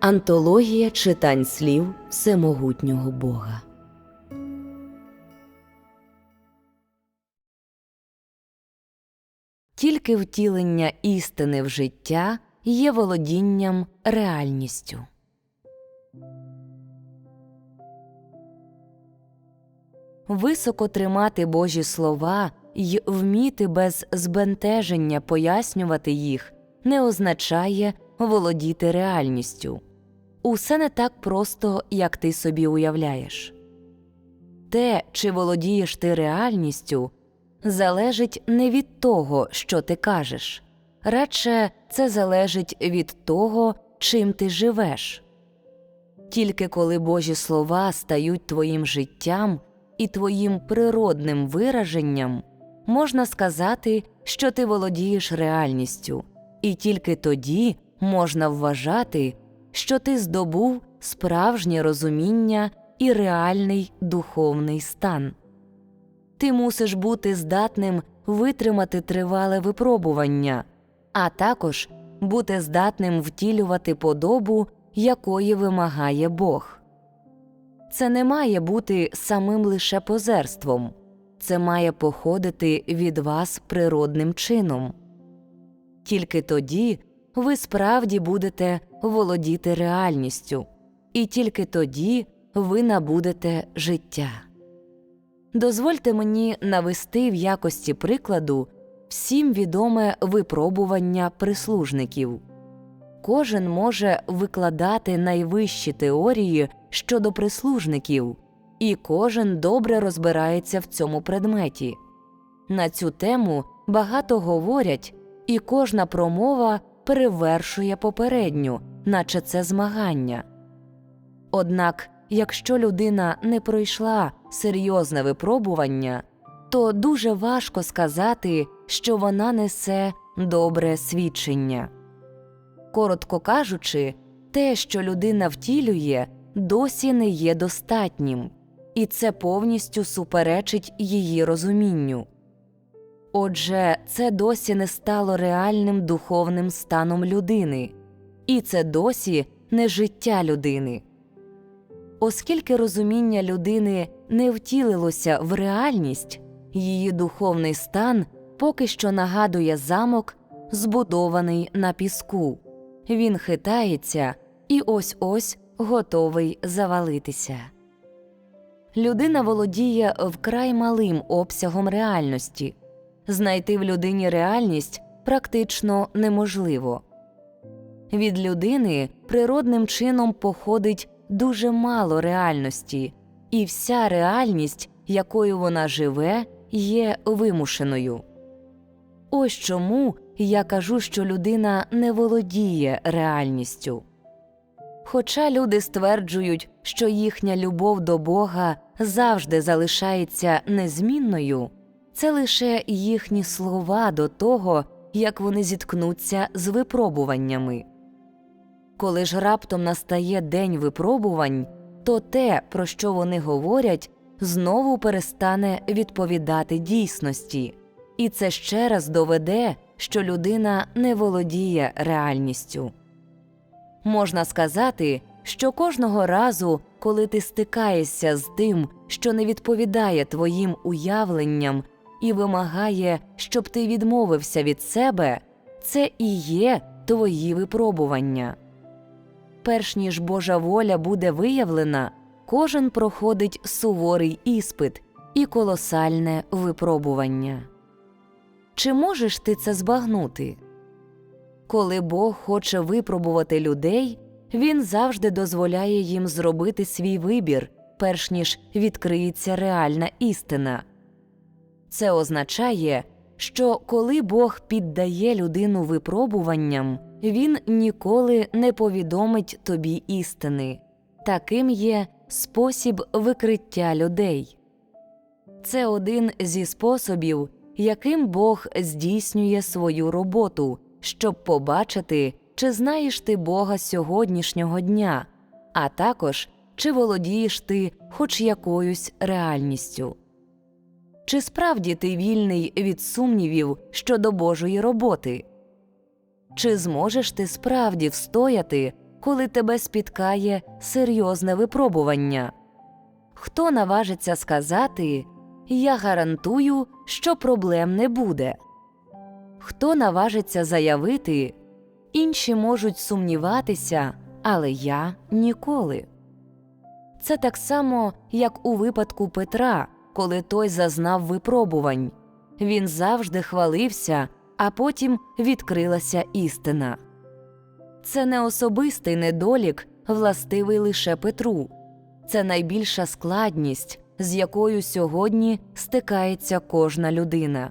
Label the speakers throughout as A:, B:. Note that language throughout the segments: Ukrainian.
A: Антологія читань слів Всемогутнього Бога. Тільки втілення істини в життя є володінням реальністю. Високо тримати Божі слова й вміти без збентеження пояснювати їх не означає володіти реальністю. Усе не так просто, як ти собі уявляєш. Те, чи володієш ти реальністю, залежить не від того, що ти кажеш, радше це залежить від того, чим ти живеш. Тільки коли Божі слова стають твоїм життям і твоїм природним вираженням, можна сказати, що ти володієш реальністю, і тільки тоді можна вважати, що ти здобув справжнє розуміння і реальний духовний стан. Ти мусиш бути здатним витримати тривале випробування, а також бути здатним втілювати подобу, якої вимагає Бог. Це не має бути самим лише позерством, це має походити від вас природним чином. Тільки тоді ви справді будете володіти реальністю, і тільки тоді ви набудете життя. Дозвольте мені навести в якості прикладу всім відоме випробування прислужників. Кожен може викладати найвищі теорії щодо прислужників, і кожен добре розбирається в цьому предметі. На цю тему багато говорять, і кожна промова перевершує попередню, наче це змагання. Однак, якщо людина не пройшла серйозне випробування, то дуже важко сказати, що вона несе добре свідчення. Коротко кажучи, те, що людина втілює, досі не є достатнім, і це повністю суперечить її розумінню. Отже, це досі не стало реальним духовним станом людини, і це досі не життя людини. Оскільки розуміння людини не втілилося в реальність, її духовний стан поки що нагадує замок, збудований на піску. Він хитається і ось ось готовий завалитися. Людина володіє вкрай малим обсягом реальності. Знайти в людині реальність практично неможливо. Від людини природним чином походить дуже мало реальності, і вся реальність, якою вона живе, є вимушеною. Ось чому я кажу, що людина не володіє реальністю. Хоча люди стверджують, що їхня любов до Бога завжди залишається незмінною, це лише їхні слова до того, як вони зіткнуться з випробуваннями. Коли ж раптом настає день випробувань, то те, про що вони говорять, знову перестане відповідати дійсності, і це ще раз доведе, що людина не володіє реальністю. Можна сказати, що кожного разу, коли ти стикаєшся з тим, що не відповідає твоїм уявленням і вимагає, щоб ти відмовився від себе, це і є твої випробування. Перш ніж Божа воля буде виявлена, кожен проходить суворий іспит і колосальне випробування. Чи можеш ти це збагнути? Коли Бог хоче випробувати людей, він завжди дозволяє їм зробити свій вибір, перш ніж відкриється реальна істина. Це означає, що коли Бог піддає людину випробуванням, він ніколи не повідомить тобі істини. Таким є спосіб викриття людей. Це один зі способів, яким Бог здійснює свою роботу, щоб побачити, чи знаєш ти Бога сьогоднішнього дня, а також чи володієш ти хоч якоюсь реальністю. Чи справді ти вільний від сумнівів щодо Божої роботи? Чи зможеш ти справді встояти, коли тебе спіткає серйозне випробування? Хто наважиться сказати Я гарантую, що проблем не буде? Хто наважиться заявити Інші можуть сумніватися, але я ніколи. Це так само, як у випадку Петра, коли той зазнав випробувань. Він завжди хвалився, а потім відкрилася істина. Це не особистий недолік, властивий лише Петру, це найбільша складність, з якою сьогодні стикається кожна людина.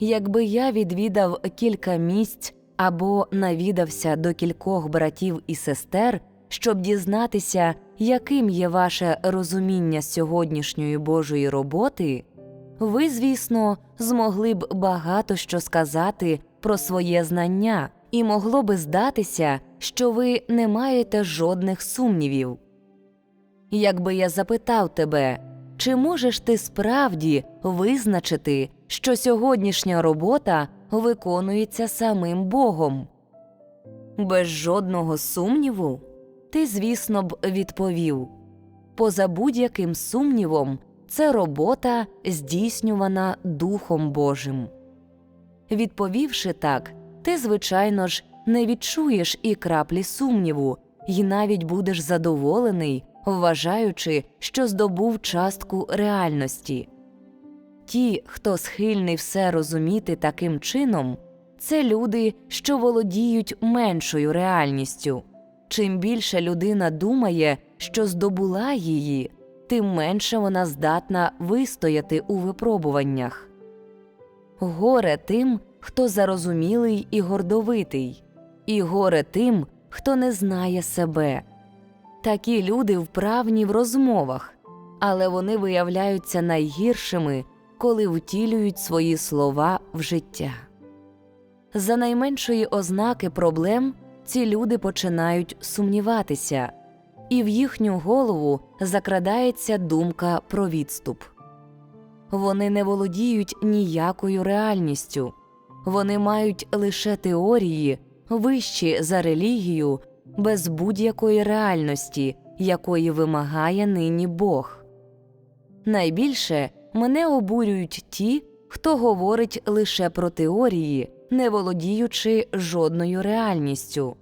A: Якби я відвідав кілька місць або навідався до кількох братів і сестер, щоб дізнатися, яким є ваше розуміння сьогоднішньої Божої роботи, ви, звісно, змогли б багато що сказати про своє знання, і могло би здатися, що ви не маєте жодних сумнівів. Якби я запитав тебе, чи можеш ти справді визначити, що сьогоднішня робота виконується самим Богом? Без жодного сумніву, ти, звісно б, відповів поза будь-яким сумнівом, це робота, здійснювана Духом Божим. Відповівши так, ти, звичайно ж, не відчуєш і краплі сумніву, і навіть будеш задоволений, вважаючи, що здобув частку реальності. Ті, хто схильний все розуміти таким чином, це люди, що володіють меншою реальністю. Чим більше людина думає, що здобула її, тим менше вона здатна вистояти у випробуваннях. Горе тим, хто зарозумілий і гордовитий, і горе тим, хто не знає себе. Такі люди вправні в розмовах, але вони виявляються найгіршими, коли втілюють свої слова в життя. За найменшої ознаки проблем ці люди починають сумніватися, і в їхню голову закрадається думка про відступ. Вони не володіють ніякою реальністю, вони мають лише теорії, вищі за релігію, без будь-якої реальності, якої вимагає нині Бог. Найбільше мене обурюють ті, хто говорить лише про теорії, не володіючи жодною реальністю.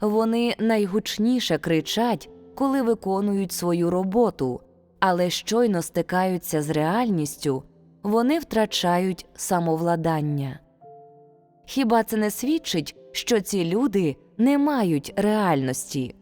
A: Вони найгучніше кричать, коли виконують свою роботу, але щойно стикаються з реальністю, вони втрачають самовладання. Хіба це не свідчить, що ці люди не мають реальності?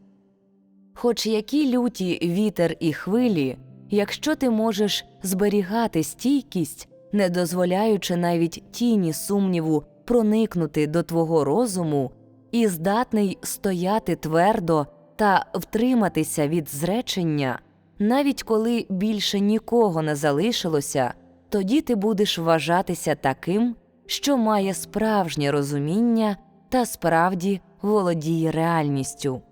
A: Хоч які люті вітер і хвилі, якщо ти можеш зберігати стійкість, не дозволяючи навіть тіні сумніву проникнути до твого розуму, і здатний стояти твердо та втриматися від зречення, навіть коли більше нікого не залишилося, тоді ти будеш вважатися таким, що має справжнє розуміння та справді володіє реальністю.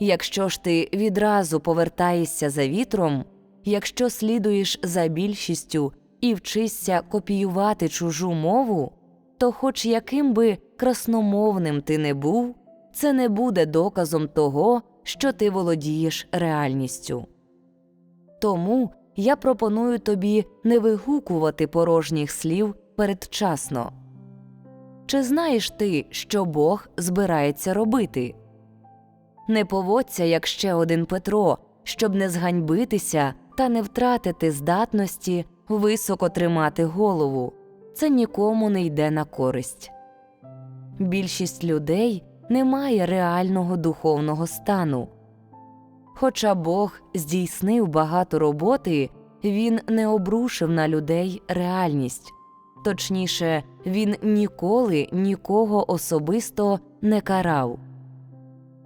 A: Якщо ж ти відразу повертаєшся за вітром, якщо слідуєш за більшістю і вчишся копіювати чужу мову, то, хоч яким би красномовним ти не був, це не буде доказом того, що ти володієш реальністю. Тому я пропоную тобі не вигукувати порожніх слів передчасно. Чи знаєш ти, що Бог збирається робити? Не поводься, як ще один Петро, щоб не зганьбитися та не втратити здатності високо тримати голову. Це нікому не йде на користь. Більшість людей не має реального духовного стану. Хоча Бог здійснив багато роботи, він не обрушив на людей реальність, точніше, він ніколи нікого особисто не карав.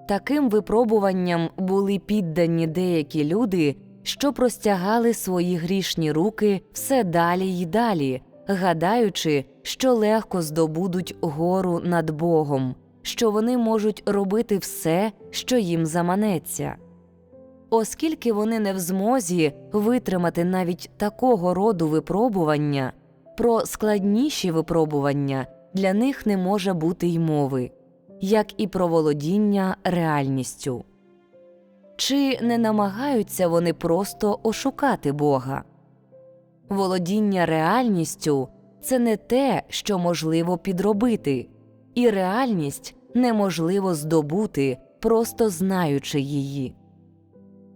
A: Таким випробуванням були піддані деякі люди, що простягали свої грішні руки все далі й далі, гадаючи, що легко здобудуть гору над Богом, що вони можуть робити все, що їм заманеться. Оскільки вони не в змозі витримати навіть такого роду випробування, про складніші випробування для них не може бути й мови. як і про володіння реальністю. Чи не намагаються вони просто ошукати Бога? Володіння реальністю це не те, що можливо підробити, і реальність неможливо здобути, просто знаючи її.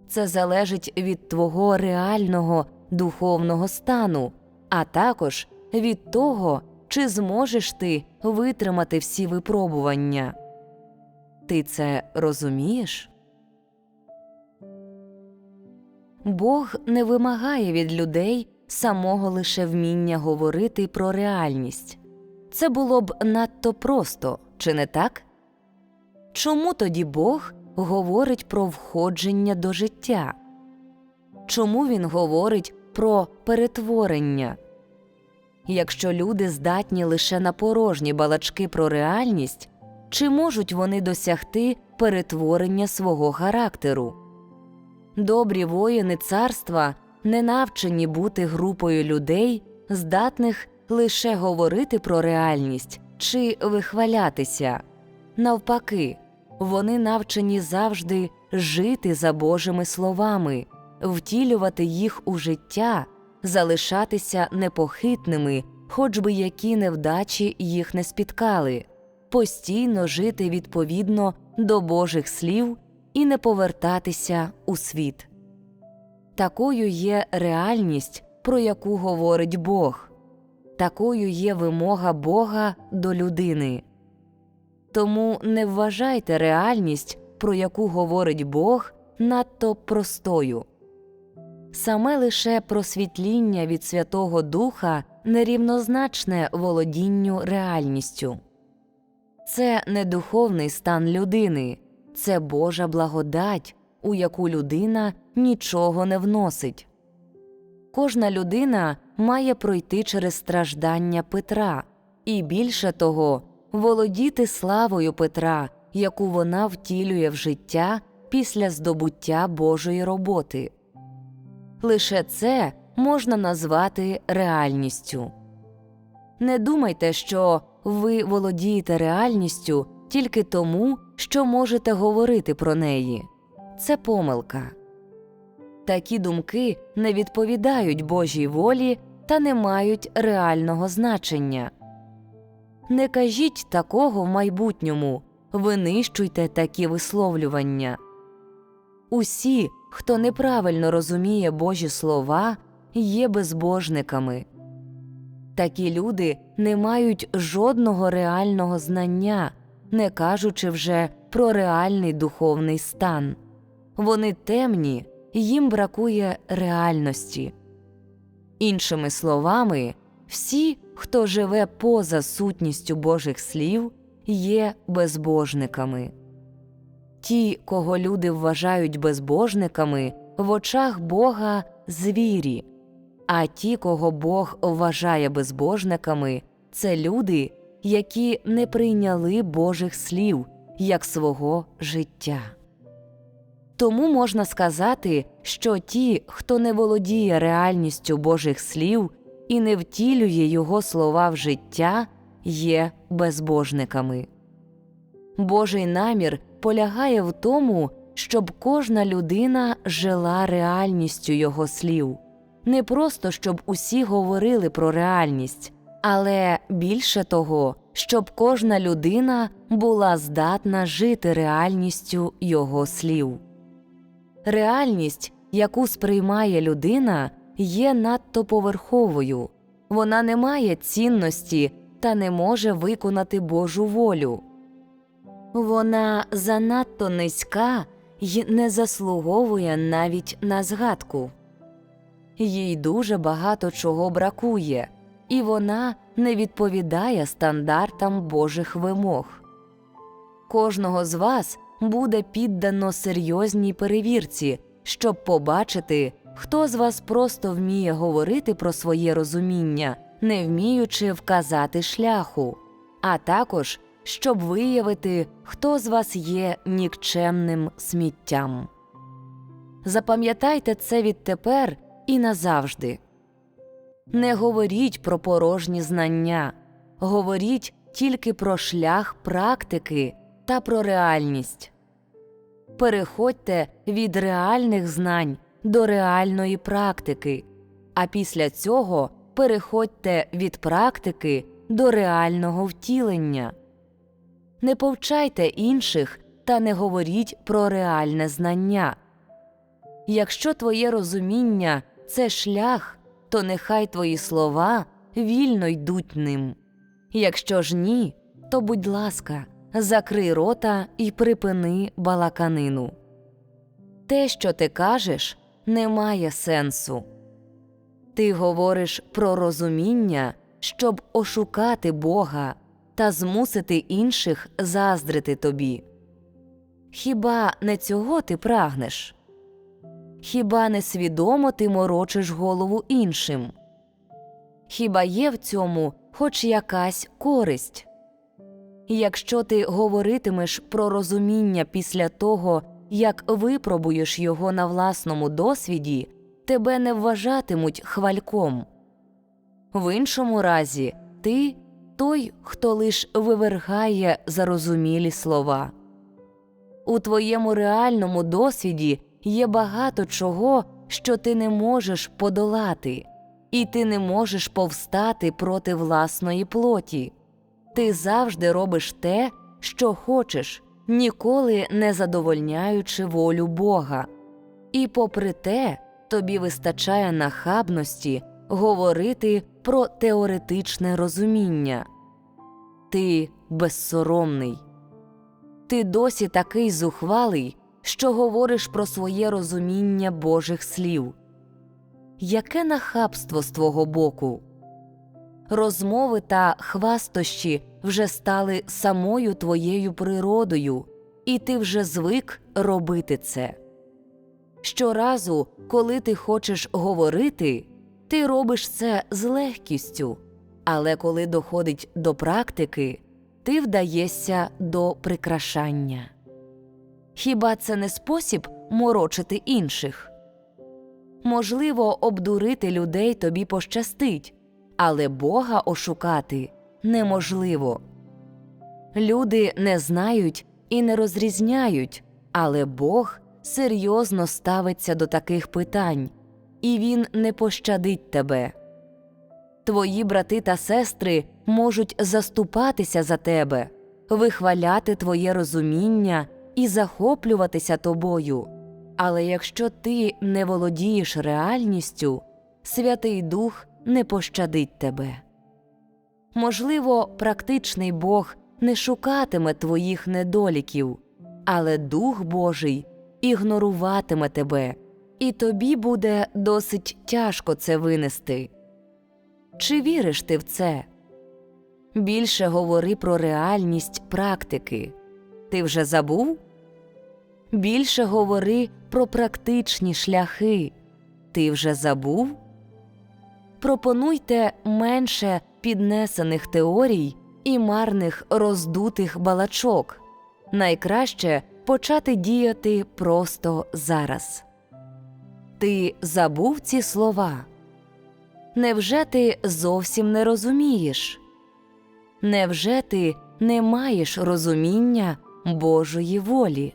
A: Це залежить від твого реального духовного стану, а також від того, чи зможеш ти витримати всі випробування. Ти це розумієш? Бог не вимагає від людей самого лише вміння говорити про реальність. Це було б надто просто, чи не так? Чому тоді Бог говорить про входження до життя? Чому він говорить про перетворення? Якщо люди здатні лише на порожні балачки про реальність, чи можуть вони досягти перетворення свого характеру? Добрі воїни царства не навчені бути групою людей, здатних лише говорити про реальність чи вихвалятися. Навпаки, вони навчені завжди жити за Божими словами, втілювати їх у життя, залишатися непохитними, хоч би які невдачі їх не спіткали, постійно жити відповідно до Божих слів і не повертатися у світ. Такою є реальність, про яку говорить Бог, такою є вимога Бога до людини. Тому не вважайте реальність, про яку говорить Бог, надто простою. Саме лише просвітління від Святого Духа нерівнозначне володінню реальністю. Це не духовний стан людини, це Божа благодать, у яку людина нічого не вносить. Кожна людина має пройти через страждання Петра і більше того, володіти славою Петра, яку вона втілює в життя після здобуття Божої роботи. Лише це можна назвати реальністю. Не думайте, що ви володієте реальністю тільки тому, що можете говорити про неї. Це помилка. Такі думки не відповідають Божій волі та не мають реального значення. Не кажіть такого в майбутньому, винищуйте такі висловлювання. Усі, хто неправильно розуміє Божі слова, є безбожниками. Такі люди не мають жодного реального знання, не кажучи вже про реальний духовний стан. Вони темні, їм бракує реальності. Іншими словами, всі, хто живе поза сутністю Божих слів, є безбожниками. Ті, кого люди вважають безбожниками, в очах Бога звірі, а ті, кого Бог вважає безбожниками, це люди, які не прийняли Божих слів як свого життя. Тому можна сказати, що ті, хто не володіє реальністю Божих слів і не втілює його слова в життя, є безбожниками. Божий намір полягає в тому, щоб кожна людина жила реальністю його слів, не просто щоб усі говорили про реальність, але більше того, щоб кожна людина була здатна жити реальністю його слів. Реальність, яку сприймає людина, є надто поверховою, вона не має цінності та не може виконати Божу волю. Вона занадто низька й не заслуговує навіть на згадку. Їй дуже багато чого бракує, і вона не відповідає стандартам Божих вимог. Кожного з вас буде піддано серйозній перевірці, щоб побачити, хто з вас просто вміє говорити про своє розуміння, не вміючи вказати шляху, а також щоб виявити, хто з вас є нікчемним сміттям. Запам'ятайте це відтепер і назавжди. Не говоріть про порожні знання, говоріть тільки про шлях практики, та про реальність. Переходьте від реальних знань до реальної практики, а після цього переходьте від практики до реального втілення. Не повчайте інших та не говоріть про реальне знання. Якщо твоє розуміння це шлях, то нехай твої слова вільно йдуть ним. Якщо ж ні, то будь ласка, закрий рота і припини балаканину. Те, що ти кажеш, не має сенсу. Ти говориш про розуміння, щоб ошукати Бога та змусити інших заздрити тобі. Хіба не цього ти прагнеш? Хіба не свідомо ти морочиш голову іншим? Хіба є в цьому хоч якась користь? Якщо ти говоритимеш про розуміння після того, як випробуєш його на власному досвіді, тебе не вважатимуть хвальком. В іншому разі ти той, хто лиш вивергає зарозумілі слова. У твоєму реальному досвіді є багато чого, що ти не можеш подолати, і ти не можеш повстати проти власної плоті. Ти завжди робиш те, що хочеш, ніколи не задовольняючи волю Бога. І попри те, тобі вистачає нахабності говорити про теоретичне розуміння. Ти безсоромний. Ти досі такий зухвалий, що говориш про своє розуміння Божих слів. Яке нахабство з твого боку? Розмови та хвастощі вже стали самою твоєю природою, і ти вже звик робити це. Щоразу, коли ти хочеш говорити, ти робиш це з легкістю, але коли доходить до практики, ти вдаєшся до прикрашання. Хіба це не спосіб морочити інших? Можливо, обдурити людей тобі пощастить, але Бога ошукати неможливо. Люди не знають і не розрізняють, але Бог серйозно ставиться до таких питань, і Він не пощадить тебе. Твої брати та сестри можуть заступатися за тебе, вихваляти твоє розуміння і захоплюватися тобою. Але якщо ти не володієш реальністю, Святий Дух не пощадить тебе. Можливо, практичний Бог не шукатиме твоїх недоліків, але Дух Божий ігноруватиме тебе, і тобі буде досить тяжко це винести. Чи віриш ти в це? Більше говори про реальність практики. Ти вже забув? Більше говори про практичні шляхи. Ти вже забув? Пропонуйте менше піднесених теорій і марних роздутих балачок. Найкраще почати діяти просто зараз. Ти забув ці слова? Невже ти зовсім не розумієш? Невже ти не маєш розуміння Божої волі?